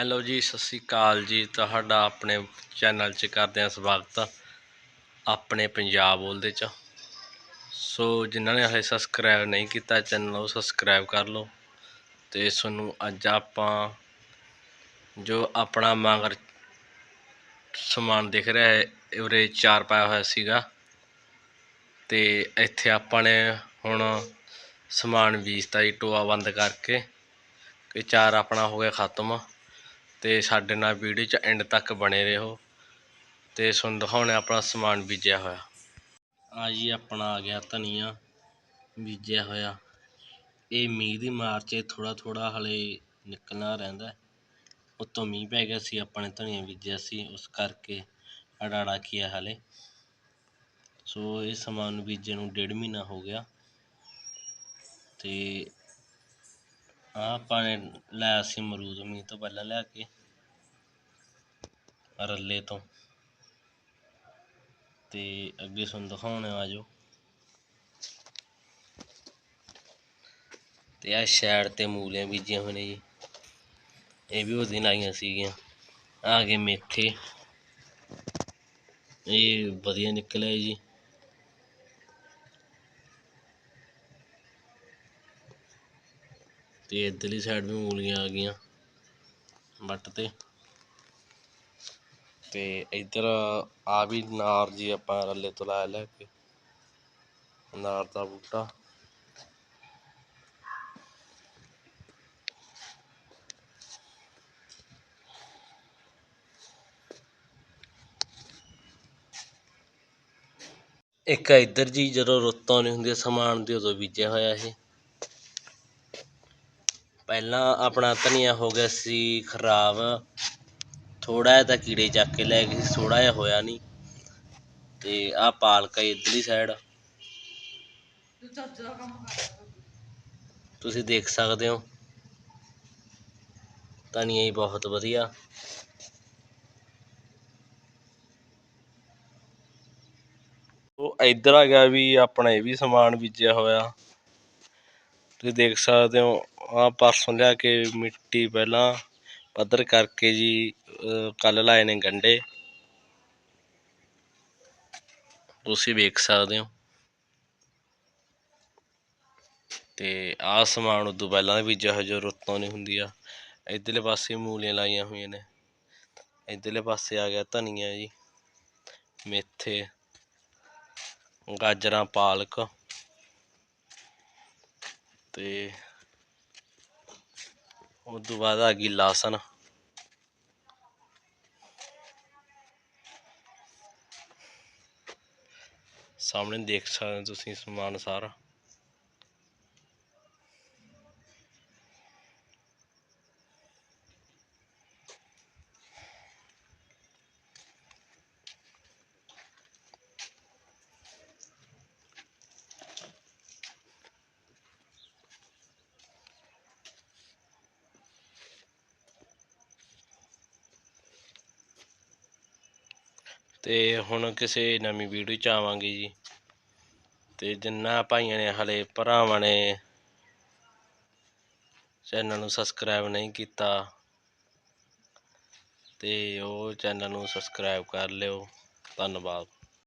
Hello ਜੀ, ਸਤਿ ਸ਼੍ਰੀ ਅਕਾਲ ਜੀ। ਤੁਹਾਡਾ ਆਪਣੇ ਚੈਨਲ 'ਚ ਕਰਦੇ ਹਾਂ ਸਵਾਗਤ। ਆਪਣੇ ਪੰਜਾਬ ਬੋਲਦੇ 'ਚ। ਸੋ ਜਿਨ੍ਹਾਂ ਨੇ ਹਲੇ ਸਬਸਕ੍ਰਾਈਬ ਨਹੀਂ ਕੀਤਾ ਚੈਨਲ ਉਹ ਸਬਸਕ੍ਰਾਈਬ ਕਰ ਲਓ। ਤੇ ਤੁਹਾਨੂੰ ਅੱਜ ਆਪਾਂ ਜੋ ਆਪਣਾ ਮਗਰ ਸਮਾਨ ਦਿਖ ਰਿਹਾ ਹੈ, ਉਰੇ ਚਾਰ ਪਾਇਆ ਹੋਇਆ ਸੀਗਾ। ਤੇ ਇੱਥੇ ਆਪਾਂ ਨੇ ਹੁਣ ਸਮਾਨ ਬੀਜਤਾ ਜੀ, ਟੋਆ ਬੰਦ ਕਰਕੇ। ਕਿ ਚਾਰ ਆਪਣਾ ਹੋ ਗਿਆ ਖਤਮ। ਤੇ ਸਾਡੇ ਨਾਲ ਵੀਡੀਓ 'ਚ ਐਂਡ ਤੱਕ ਬਣੇ ਰਹੋ ਤੇ ਤੁਹਾਨੂੰ ਦਿਖਾਉਣੇ ਆਪਣਾ ਸਮਾਨ ਬੀਜਿਆ ਹੋਇਆ। ਆ ਜੀ ਆਪਣਾ ਆ ਗਿਆ ਧਨੀਆ, ਬੀਜਿਆ ਹੋਇਆ। ਇਹ ਮੀਂਹ ਦੀ ਮਾਰ 'ਚ ਥੋੜਾ ਥੋੜਾ ਹਲੇ ਨਿਕਲਣਾ ਰਹਿੰਦਾ। ਉੱਤੋਂ ਮੀਂਹ ਪੈ ਗਿਆ ਸੀ ਆਪਣੇ ਧਨੀਆ ਬੀਜਿਆ ਸੀ, ਉਸ ਕਰਕੇ ਅੜਾੜਾ ਕੀਆ ਹਲੇ। ਸੋ ਇਹ ਸਮਾਨ ਨੂੰ ਬੀਜੇ ਨੂੰ ਡੇਢ ਮਹੀਨਾ ਹੋ ਗਿਆ। ਤੇ ਆਹ ਆਪਾਂ ਨੇ ਲਾਇਆ ਸੀ ਅਮਰੂਦ ਮੀਂਹ ਤੋਂ ਪਹਿਲਾਂ ਲਿਆ ਕੇ, ਰੱਲੇ ਤੋਂ। ਤੇ ਅੱਗੇ ਤੁਹਾਨੂੰ ਦਿਖਾਉਣੇ ਆ ਜੋ। ਤੇ ਆ ਸ਼ੈਡ ਤੇ ਮੂਲੀਆਂ ਬੀਜੀਆਂ ਹੋਈਆਂ ਜੀ। ਇਹ ਵੀ ਉਹਦੀ ਲਾਈਆਂ ਸੀਗੀਆਂ। ਆ ਗਏ ਮੇਥੇ। ਇਹ ਵਧੀਆ ਨਿਕਲਿਆ ਜੀ। ਤੇ ਇੱਧਰਲੀ ਸਾਈਡ ਵੀ ਮੂਲੀਆਂ ਆ ਗਈਆਂ, ਵੱਟ ਤੇ। ਤੇ ਇੱਧਰ ਆ ਵੀ ਨਾਰ ਜੀ ਆਪਾਂ ਰੱਲੇ ਤੋਂ ਲਾਇਆ ਲੈ ਕੇ, ਨਾਰ ਦਾ ਬੂਟਾ। ਇੱਕ ਇੱਧਰ ਜੀ ਜਦੋਂ ਰੁੱਤਾਂ ਨਹੀਂ ਹੁੰਦੀਆਂ, ਸਮਾਨ ਦੀ ਉਦੋਂ ਬੀਜਿਆ ਹੋਇਆ ਇਹ। ਪਹਿਲਾਂ ਆਪਣਾ ਧਨੀਆ ਹੋ ਗਿਆ ਸੀ ਖਰਾਬ। ਥੋੜਾ ਜਿਹਾ ਤਾਂ ਕੀੜੇ ਚੱਕ ਕੇ ਲੈ ਗਏ ਸੀ ਥੋੜਾ ਜਿਹਾ ਹੋਇਆ ਨਹੀਂ। ਤੇ ਆਹ ਪਾਲਕ ਹੈ ਇਧਰਲੀ ਸਾਈਡ ਤੁਸੀਂ ਦੇਖ ਸਕਦੇ ਹੋ। ਧਨੀਆ ਹੀ ਬਹੁਤ ਵਧੀਆ। ਉਹ ਇੱਧਰ ਆ ਗਿਆ ਵੀ ਆਪਣਾ ਇਹ ਵੀ ਸਮਾਨ ਬੀਜਿਆ ਹੋਇਆ। ਤੁਸੀਂ ਦੇਖ ਸਕਦੇ ਹੋ ਆ ਪਰਸੋਂ ਲਿਆ ਕੇ ਮਿੱਟੀ ਪਹਿਲਾਂ ਪੱਧਰ ਕਰਕੇ ਜੀ ਕੱਲ ਲਾਏ ਨੇ ਗੰਡੇ। ਤੁਸੀਂ ਵੇਖ ਸਕਦੇ ਹੋ। ਤੇ ਆਹ ਸਮਾਨ ਉਦੋਂ ਪਹਿਲਾਂ ਵੀ ਜਿਹੋ ਹੋਇਆ ਰੁੱਤੋਂ ਨਹੀਂ ਹੁੰਦੀ ਆ ਇੱਧਰਲੇ ਪਾਸੇ ਮੂਲੀਆਂ ਲਾਈਆਂ ਹੋਈਆਂ ਨੇ। ਇੱਧਰਲੇ ਪਾਸੇ ਆ ਗਿਆ ਧਨੀਆ ਜੀ, ਮੇਥੇ, ਗਾਜਰਾਂ, ਪਾਲਕ। ਤੇ ਉਸ ਤੋਂ ਬਾਅਦ ਆ ਗਈ ਲਾਸਨ। ਸਾਹਮਣੇ ਦੇਖ ਸਕਦੇ ਤੁਸੀਂ ਸਮਾਨ ਸਾਰਾ। ਤੇ ਹੁਣ ਕਿਸੇ ਨਵੀਂ ਵੀਡੀਓ ਚ ਆਵਾਂਗੇ ਜੀ। ਤੇ ਜਿੰਨਾ ਭਾਈਆਂ ਨੇ ਹਲੇ ਭਰਾਵਾਂ ਨੇ ਚੈਨਲ ਨੂੰ ਸਬਸਕ੍ਰਾਈਬ ਨਹੀਂ ਕੀਤਾ, ਤੇ ਉਹ ਚੈਨਲ ਨੂੰ ਸਬਸਕ੍ਰਾਈਬ ਕਰ ਲਿਓ। ਧੰਨਵਾਦ।